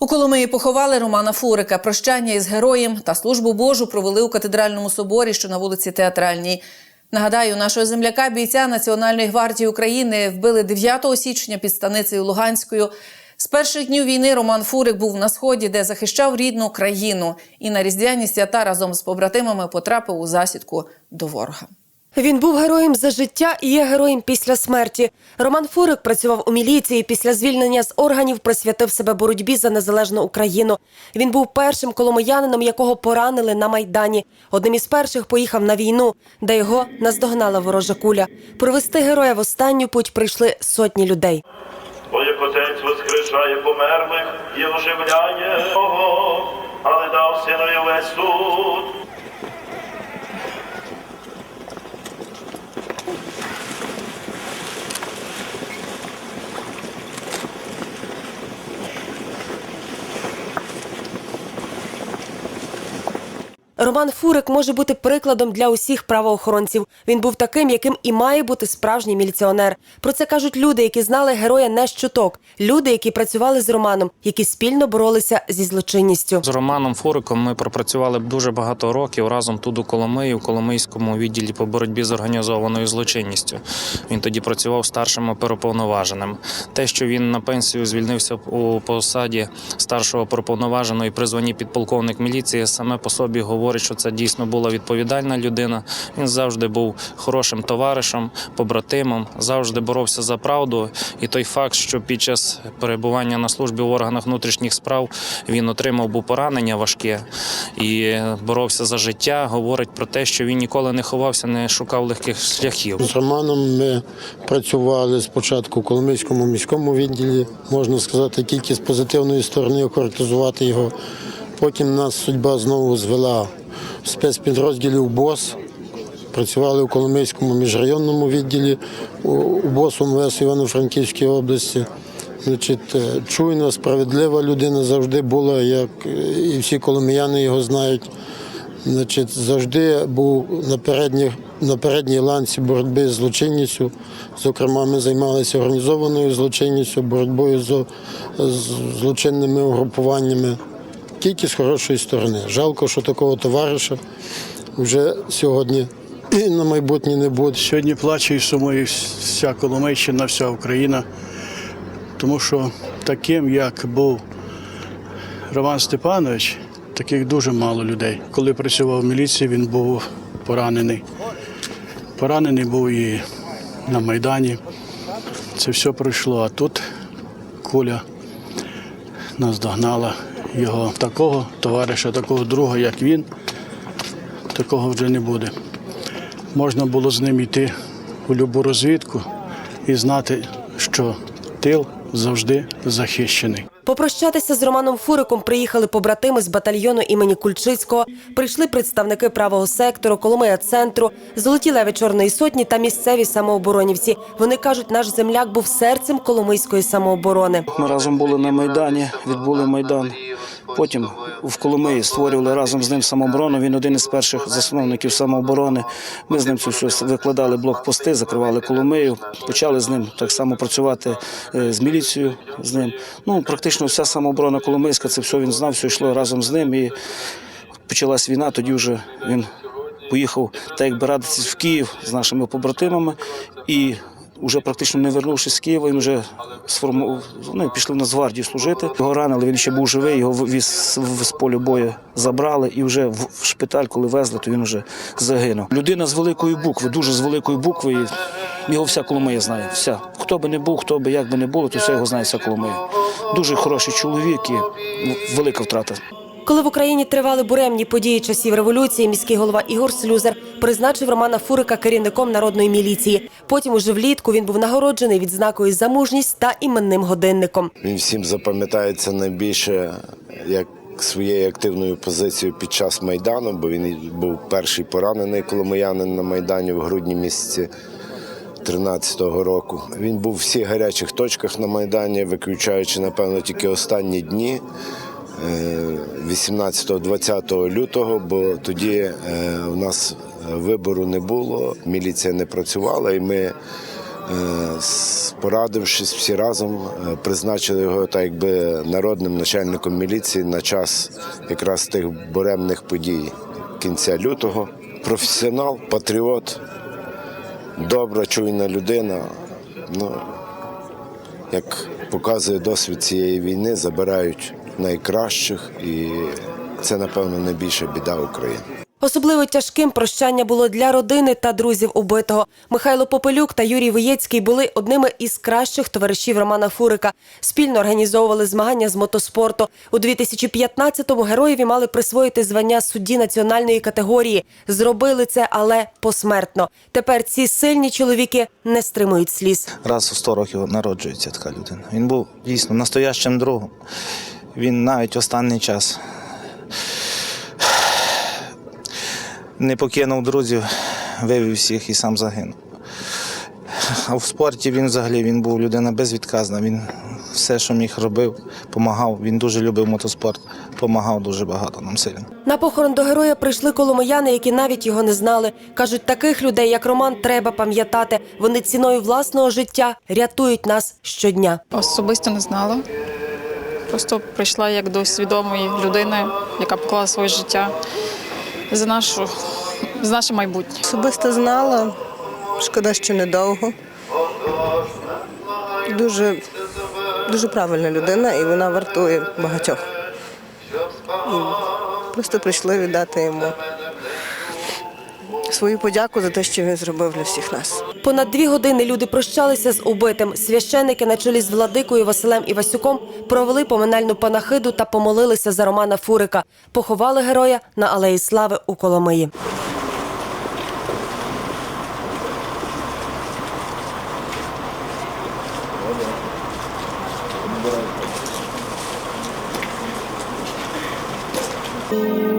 У Коломиї поховали Романа Фурика. Прощання із героєм та службу Божу провели у катедральному соборі, що на вулиці Театральній. Нагадаю, нашого земляка бійця Національної гвардії України вбили 9 січня під станицею Луганською. З перших днів війни Роман Фурик був на сході, де захищав рідну країну, і на різдвяні свята разом з побратимами потрапив у засідку до ворога. Він був героєм за життя і є героєм після смерті. Роман Фурик працював у міліції. Після звільнення з органів присвятив себе боротьбі за незалежну Україну. Він був першим коломиянином, якого поранили на майдані. Одним із перших поїхав на війну, де його наздогнала ворожа куля. Провести героя в останню путь прийшли сотні людей. Бо отець воскрешає померлих і оживляє але дав синові весь суд. Роман Фурик може бути прикладом для усіх правоохоронців. Він був таким, яким і має бути справжній міліціонер. Про це кажуть люди, які знали героя не чуток. Люди, які працювали з Романом, які спільно боролися зі злочинністю. З Романом Фуриком ми пропрацювали дуже багато років разом тут у Коломиї, у Коломийському відділі по боротьбі з організованою злочинністю. Він тоді працював старшим оперуповноваженим. Те, що він на пенсію звільнився у посаді старшого оперуповноваженого і при підполковник міліції, саме по собі говорить, що це дійсно була відповідальна людина. Він завжди був хорошим товаришем, побратимом, завжди боровся за правду. І той факт, що під час перебування на службі в органах внутрішніх справ він отримав був поранення важке і боровся за життя, говорить про те, що він ніколи не ховався, не шукав легких шляхів. З Романом ми працювали спочатку в Коломийському міському відділі, можна сказати, тільки з позитивної сторони охарактеризувати його. Потім нас судьба знову звела спецпідрозділів БОС. Працювали у Коломийському міжрайонному відділі у УМВС Івано-Франківській області. Значить, е, чуйна, справедлива людина завжди була, як і всі коломияни його знають. Значить, завжди був на передній, на передній ланці боротьби з злочинністю. Зокрема, ми займалися організованою злочинністю, боротьбою з злочинними угрупуваннями. Тільки з хорошої сторони. Жалко, що такого товариша вже сьогодні і на майбутнє не буде. Сьогодні плаче і сумує вся Коломийщина, вся Україна, тому що таким, як був Роман Степанович, таких дуже мало людей. Коли працював в міліції, він був поранений. Поранений був і на Майдані. Це все пройшло, а тут куля наздогнала його. Такого товариша, такого друга, як він, такого вже не буде можна було з ним йти у любу розвідку і знати, що тил завжди захищений. Попрощатися з Романом Фуриком приїхали побратими з батальйону імені Кульчицького. Прийшли представники правого сектору, Коломия центру, золоті леви Чорної сотні та місцеві самооборонівці. Вони кажуть, наш земляк був серцем коломийської самооборони. Ми разом були на Майдані, відбули Майдан. Потім в Коломиї створювали разом з ним самооборону. Він один із перших засновників самооборони. Ми з ним це все викладали блокпости, закривали Коломию. Почали з ним так само працювати е, з міліцією. З ним ну практично вся самооборона Коломийська, це все він знав, все йшло разом з ним. І почалась війна. Тоді вже він поїхав так якби радитися в Київ з нашими побратимами і. Уже практично не вернувшись з Києва, він вже сформував, ну, пішли в Нацгвардію служити. Його ранили, він ще був живий, його віз з полю бою забрали і вже в шпиталь, коли везли, то він вже загинув. Людина з великої букви, дуже з великої букви. Його вся Коломия знає. Вся. Хто би не був, хто би як би не було, то все його знає вся Коломия. Дуже хороший чоловік і велика втрата. Коли в Україні тривали буремні події часів революції, міський голова Ігор Слюзер призначив Романа Фурика керівником народної міліції. Потім, уже влітку, він був нагороджений відзнакою за мужність та іменним годинником. Він всім запам'ятається найбільше як своєю активною позицією під час Майдану, бо він був перший поранений коломиянин на Майдані в грудні місяці 13-го року. Він був в всіх гарячих точках на Майдані, виключаючи, напевно, тільки останні дні. Е, 18-20 лютого, бо тоді е, у нас вибору не було, міліція не працювала, і ми Е, Порадившись всі разом, е, призначили його так якби народним начальником міліції на час якраз тих буремних подій кінця лютого. Професіонал, патріот, добра, чуйна людина. Ну, як показує досвід цієї війни, забирають найкращих, і це, напевно, найбільша біда України. Особливо тяжким прощання було для родини та друзів убитого. Михайло Попелюк та Юрій Виєцький були одними із кращих товаришів Романа Фурика. Спільно організовували змагання з мотоспорту. У 2015-му героєві мали присвоїти звання судді національної категорії. Зробили це, але посмертно. Тепер ці сильні чоловіки не стримують сліз. раз у 100 років народжується така людина. Він був дійсно настоящим другом. Він навіть останній час не покинув друзів, вивів всіх і сам загинув. А в спорті він взагалі він був людина безвідказна. Він все, що міг, робив, допомагав. Він дуже любив мотоспорт, допомагав дуже багато нам сильно. На похорон до героя прийшли коломияни, які навіть його не знали. Кажуть, таких людей, як Роман, треба пам'ятати. Вони ціною власного життя рятують нас щодня. Особисто не знала. Просто прийшла як до свідомої людини, яка поклала своє життя за нашу за наше майбутнє. Особисто знала, шкода, що недовго. Дуже, дуже правильна людина і вона вартує багатьох. І просто прийшли віддати йому свою подяку за те, що він зробив для всіх нас. Понад дві години люди прощалися з убитим. Священники на чолі з владикою Василем Івасюком провели поминальну панахиду та помолилися за Романа Фурика. Поховали героя на алеї Слави у Коломиї. Дякую.